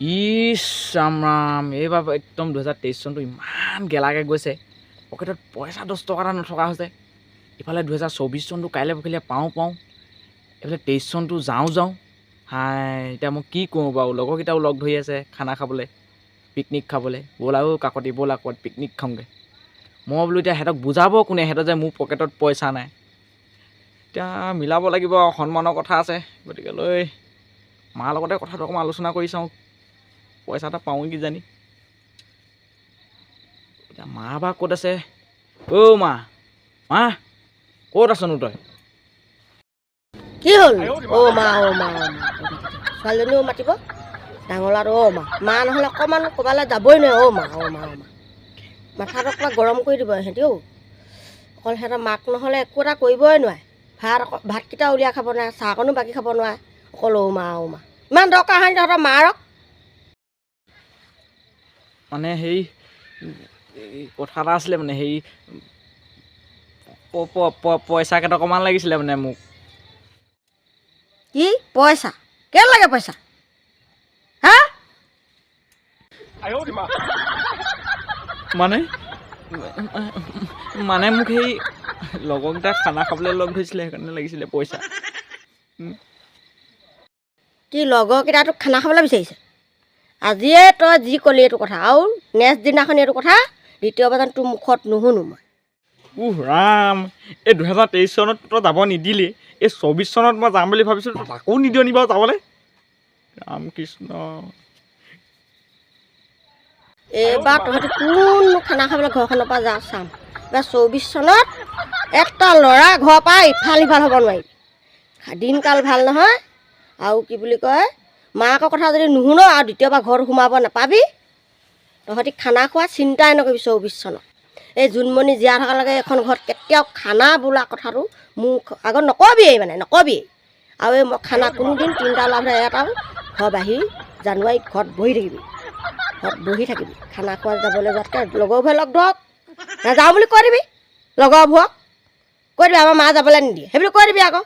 ইছ ৰাম এইবাৰ একদম দুহেজাৰ তেইছ চনটো ইমান গেলাকৈ গৈছে। পকেটত পইচা দহ টকা এটা নথকা হৈছে। ইফালে দুহেজাৰ চৌবিছ চনটো কাইলৈ পৰহিলৈ পাওঁ পাওঁ। এইফালে তেইছ চনটো যাওঁ যাওঁ। হাই এতিয়া মই কি কৰোঁ বাৰু? লগৰকেইটাও লগ ধৰি আছে খানা খাবলৈ পিকনিক খাবলৈ। ব'লা ও কাকতি ব'লা ক'ৰবাত পিকনিক খাওঁগৈ। মই বোলো এতিয়া সিহঁতক বুজাব কোনে? সিহঁতৰ যে মোৰ পকেটত পইচা নাই। এতিয়া মিলাব লাগিব আৰু সন্মানৰ কথা আছে। গতিকে লৈ মাৰ লগতে কথাটো অকণমান আলোচনা কৰি চাওঁ। পইচা এটা পাওঁ কিজানি। এতিয়া মা বা ক'ত আছে? অ' মা মা ক'ত আছনো তই? কি হ'ল? অ মা অ মা অ ছোৱালীজনীও মাতিব? ডাঙৰ ল'ৰাটো অ মা। মা নহ'লে অকণমান ক'ৰবালৈ যাবই নোৱাৰে। অ মা অ মা অ মা। মাথাটো অকণমান গৰম কৰি দিব সিহঁতিও অকল সিহঁতৰ মাক নহ'লে একো এটা কৰিবই নোৱাৰে। ভাত ভাতকেইটা উলিয়াই খাব নোৱাৰে চাহকণো বাকী খাব নোৱাৰে। অকল অ মা অ মা। ইমান দৰকাৰ হয় তহঁতৰ মাৰক? মানে হেৰি কথা এটা আছিলে মানে প- পইচা কেইটকামান লাগিছিলে মানে মোক। কি? পইচা? কেলৈ লাগে পইচা? হা? মানে মানে মোক সেই লগৰকেইটা খানা খাবলৈ লগ ধৰিছিলে সেইকাৰণে লাগিছিলে পইচা। কি লগৰকেইটাটোক খানা খাবলৈ বিচাৰিছে? আজিয়ে তই যি ক'লি এইটো কথা আৰু নেক্সট দিনাখন এইটো কথা দ্বিতীয়বাৰ যেন তোৰ মুখত নুশুনো মই। উহ ৰাম। এই দুহেজাৰ তেইছ চনত তই যাব নিদিলি এই চৌবিছ চনত মই যাম বুলি ভাবিছিলোঁ তই তাকো নিদিয় নি বাৰু যাবলৈ? ৰাম কৃষ্ণ এইবাৰ তহঁতি কোননো খানা খাবলৈ ঘৰখনৰ পৰা যা চাম। এইবাৰ চৌবিছ চনত এটা ল'ৰা ঘৰৰ পৰা ইফাল সিফাল হ'ব নোৱাৰিবি। দিনকাল ভাল নহয় আৰু কি বুলি কয় মাকৰ কথা যদি নুশুন আৰু দ্বিতীয়বাৰ ঘৰত সোমাব নাপাবি তহঁতি খানা খোৱা চিন্তাই নকৰিবি চৌবিছ চনত। এই জোনমণি জীয়াই থকালৈকে এখন ঘৰত কেতিয়াও খানা বোলা কথাটো মোক আগত নকবিয়েই মানে নকবিয়েই। আৰু এই মই খানা কোনোদিন তিনিটা ল'ৰা এটাও ঘৰ বাহিৰ জানুৱাৰীত ঘৰত বহি থাকিবি। ঘৰত বহি থাকিবি। খানা খোৱা যাবলৈ যোৱাতকৈ লগৰবোৰে লগ ধৰক। নাযাওঁ বুলি কৈ দিবি। লগৰবোৰক কৈ দিবি আমাৰ মা যাবলৈ নিদিয়ে। সেইবুলি কৈ দিবি আকৌ।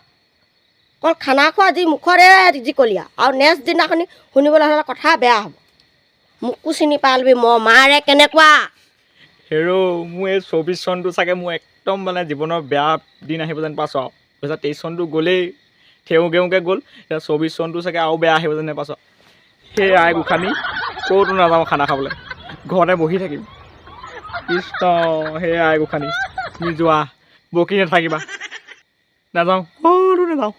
অকল খানা খোৱা যি মুখৰে যি কলিয়া। আৰু নেক্সট দিনাখনি শুনিবলৈ হ'লে কথা বেয়া হ'ব। মোকো চিনি পাই লবি মই মাৰে কেনেকুৱা? হেৰ' মোৰ এই চৌবিছ চনটো চাগে মোৰ একদম মানে জীৱনৰ বেয়া দিন আহিব যেন পাইছোঁ। আৰু দুহেজাৰ তেইছ চনটো গ'লেই, থেও গেওঁকৈ গ'ল, এতিয়া চৌবিছ চনটো চাগে আৰু বেয়া আহিব যেন পাইছোঁ সেই আই গোসানী ক'তো নাযাওঁ খানা খাবলৈ। ঘৰতে বহি থাকিম। কৃষ্ণ সেই আই গোসানী, তুমি যোৱা, বকি নাথাকিবা। নাযাওঁ ক'তো নাযাওঁ।